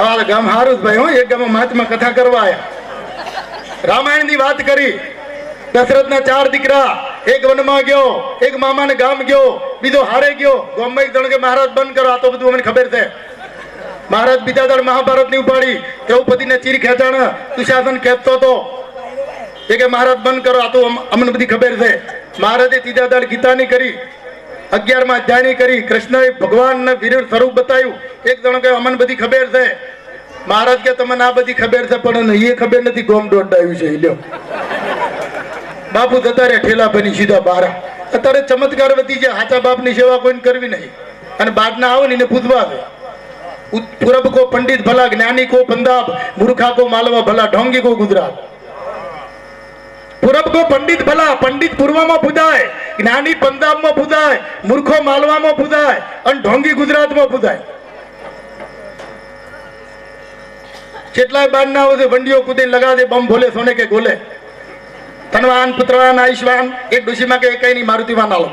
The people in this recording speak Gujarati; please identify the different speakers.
Speaker 1: અમારા ગામ હારું જ ભાઈ, હું, એક ગામમાં મહાત્મા કથા કરવા આયા. રામાયણની વાત કરી. દશરથના ચાર દીકરા, એક વનમાં ગયો, એક મામાને ગામ ગયો, બીજો હારે ગયો. ગોમ્બે જણ કે મહારાજ બંધ કરો, આ તો બધું અમને ખબર છે. મહારાજ બીજા દળ મહાભારતની ઉપાડી. દ્રૌપદીને ચીર ખેંચાણ દુશાસન ખેંચતો હતો. એ કે મહારાજ બંધ કરો, આ તો અમને બધી ખબર છે. મહારાજે ત્રીજા દળ ગીતાની કરી. અગિયારમાં અધ્યાયની કરી. કૃષ્ણએ ભગવાનને વિરુદ્ધ સ્વરૂપ બતાવ્યું. એક જણો કે અમને બધી ખબર છે. મહારાજ કે તમને આ બધી ખબર છે, પણ એ ખબર નથી ગોમ દોડાવ્યું છે લ્યો. બાપુ જતા રહ્યા ઠેલા ભરી સીધા બાર અત્યારે ચમત્કાર વધી છે હાચા બાપની સેવા કોઈને કરવી નહીં. અને બારના આવે ને એને પૂજવા દે પૂરબ કો પંડિત ભલા, જ્ઞાની કો પંજાબ મૂર્ખા કો માલવા ભલા, ઢોંગી કો ગુજરાત. પૂરબ કો પંડિત ભલા, પંડિત પૂર્વમાં પૂજાય, જ્ઞાની પંજાબમાં પૂજાય, મૂર્ખો માલવામાં પૂજાય, અને ઢોંગી ગુજરાતમાં પૂજાય. કેટલાય બાર ના હોય વંડીઓ કૂદી લગા દે, બમ ભોલે, સોને કે ગોલે. ધનવાન, પુત્રવાન આયુષ્વાન એક ડોશીમાં કે કઈ નહીં મારુતિમાં નાલો